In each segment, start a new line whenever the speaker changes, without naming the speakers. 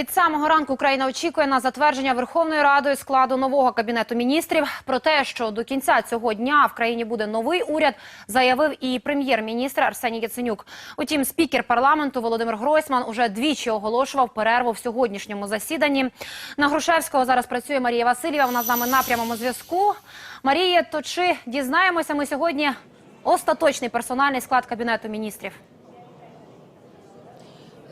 Від самого ранку Україна очікує на затвердження Верховною Радою складу нового кабінету міністрів. Про те, що до кінця цього дня в країні буде новий уряд, заявив і прем'єр-міністр Арсеній Яценюк. Утім, спікер парламенту Володимир Гройсман уже двічі оголошував перерву в сьогоднішньому засіданні. На Грушевського зараз працює Марія Васильєва. Вона з нами на прямому зв'язку. Марія, то чи дізнаємося ми сьогодні остаточний персональний склад кабінету міністрів?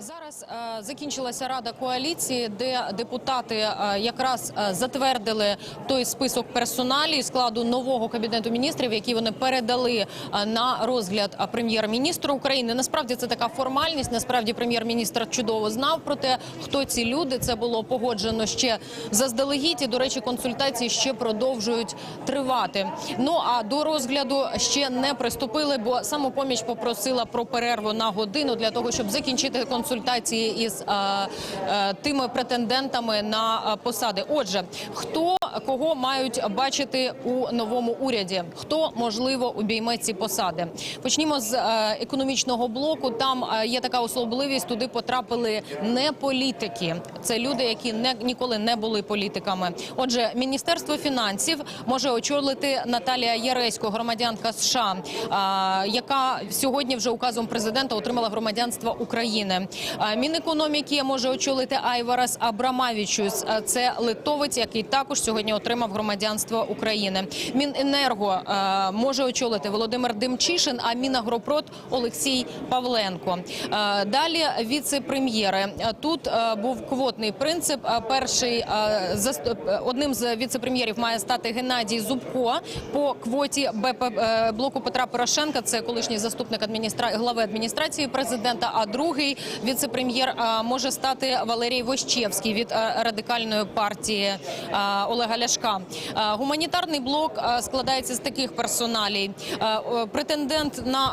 Зараз е, закінчилася рада коаліції, де депутати е, якраз е, затвердили той список персоналі складу нового кабінету міністрів, який вони передали на розгляд прем'єр-міністру України. Насправді це така формальність. Насправді прем'єр-міністр чудово знав про те, хто ці люди. Це було погоджено ще заздалегідь. І, до речі, консультації ще продовжують тривати. Ну а до розгляду ще не приступили, бо самопоміч попросила про перерву на годину для того, щоб закінчити консультації із е, е, тими претендентами на е, посади. Отже, хто кого мають бачити у новому уряді? Хто можливо обійме ці посади? Почнімо з е, економічного блоку. Там е, є така особливість. Туди потрапили не політики. Це люди, які не ніколи не були політиками. Отже, міністерство фінансів може очолити Наталія Яресько, громадянка США, е, яка сьогодні вже указом президента отримала громадянство України. Мінекономіки може очолити Айварас Абрамавічус. Це литовець, який також сьогодні отримав громадянство України. Міненерго е, може очолити Володимир Демчишин, а Мінагропрод Олексій Павленко. Е, Далі віце-прем'єри. Тут е, був квотний принцип. Перший е, одним з віце-прем'єрів має стати Геннадій Зубко по квоті БП блоку Петра Порошенка. Це колишній заступник адміністра... глави адміністрації президента. А другий віце-прем'єр може стати Валерій Вощевський від радикальної партії е, Олега Ляшка. Е, Гуманітарний блок е, складається з таких персоналій. Е, Претендент на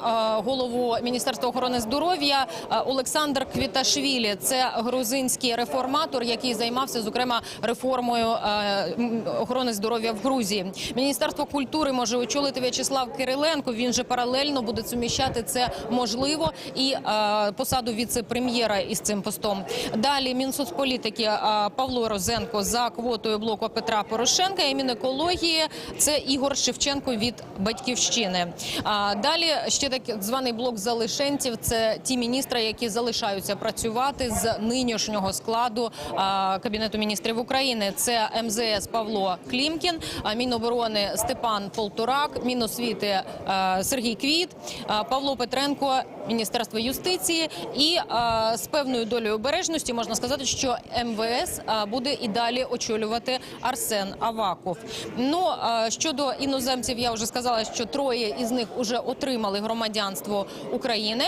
голову Міністерства охорони здоров'я Олександр Квіташвілі. Це грузинський реформатор, який займався зокрема реформою охорони здоров'я в Грузії. Міністерство культури може очолити В'ячеслав Кириленко. Він же паралельно буде суміщати це можливо і посаду віце-прем'єра із цим постом. Далі Мінсоцполітики Павло Розенко за квотою блоку Петра Порошенка і Мінекології це Ігор Шевченко від батьківщини. А далі ще так званий блок залишенців. Це ті міністри, які залишаються працювати з нинішнього складу кабінету міністрів України. Це МЗС Павло Клімкін, Міноборони Степан Полторак, Міносвіти Сергій Квіт, Павло Петренко, Міністерство юстиції і а, з певною долею обережності можна сказати, що МВС буде і далі очолювати Арсен Аваков. Ну а, щодо іноземців, я вже сказала, що троє із них вже отримали громадянство України.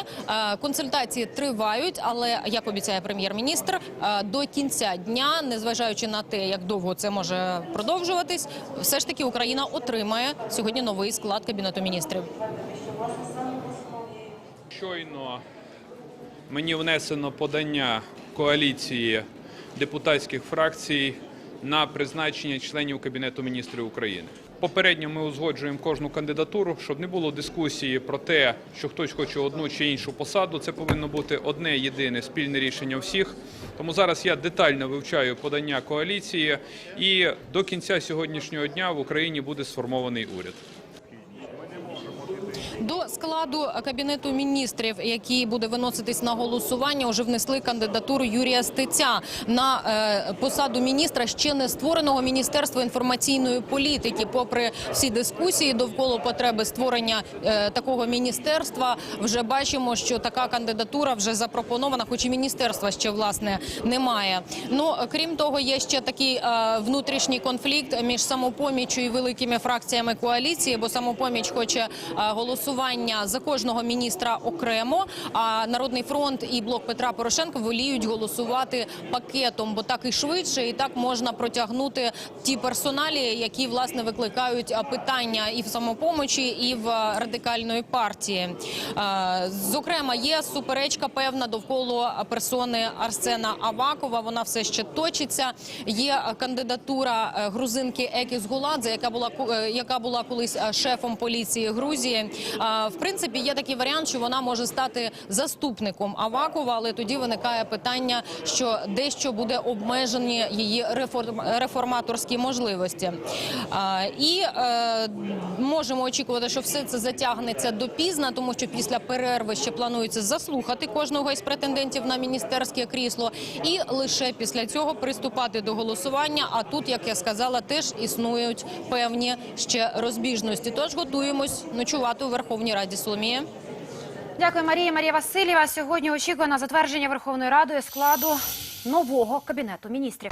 Консультації тривають, але як обіцяє прем'єр-міністр, до кінця дня, незважаючи на те, як довго це може продовжуватись, все ж таки Україна отримає сьогодні новий склад кабінету міністрів.
Щойно мені внесено подання коаліції депутатських фракцій на призначення членів Кабінету міністрів України. Попередньо ми узгоджуємо кожну кандидатуру, щоб не було дискусії про те, що хтось хоче одну чи іншу посаду. Це повинно бути одне єдине спільне рішення всіх. Тому зараз я детально вивчаю подання коаліції, і до кінця сьогоднішнього дня в Україні буде сформований уряд.
До складу кабінету міністрів, який буде виноситись на голосування, вже внесли кандидатуру Юрія Стеця на е, посаду міністра ще не створеного міністерства інформаційної політики. Попри всі дискусії довкола потреби створення е, такого міністерства, вже бачимо, що така кандидатура вже запропонована, хоч і міністерства ще власне немає. Ну крім того, є ще такий е, внутрішній конфлікт між самопоміччю і великими фракціями коаліції, бо самопоміч хоче е, голосування за кожного міністра окремо. А народний фронт і блок Петра Порошенка воліють голосувати пакетом, бо так і швидше, і так можна протягнути ті персоналі, які власне викликають питання і в самопомочі, і в радикальної партії. Зокрема, є суперечка певна довкола персони Арсена Авакова. Вона все ще точиться. Є кандидатура е, грузинки Екіс Гуладзе, яка була е, яка була колись е, шефом поліції Грузії. В принципі, є такий варіант, що вона може стати заступником Авакова, але тоді виникає питання, що дещо буде обмежені її реформ- реформаторські можливості. І е, можемо очікувати, що все це затягнеться допізно, тому що після перерви ще планується заслухати кожного із претендентів на міністерське крісло, і лише після цього приступати до голосування. А тут, як я сказала, теж існують певні ще розбіжності. Тож готуємось ночувати у Верховній Раді Соломія.
Дякую, Марія. Марія Васильєва сьогодні очікує на затвердження Верховною Радою складу нового кабінету міністрів.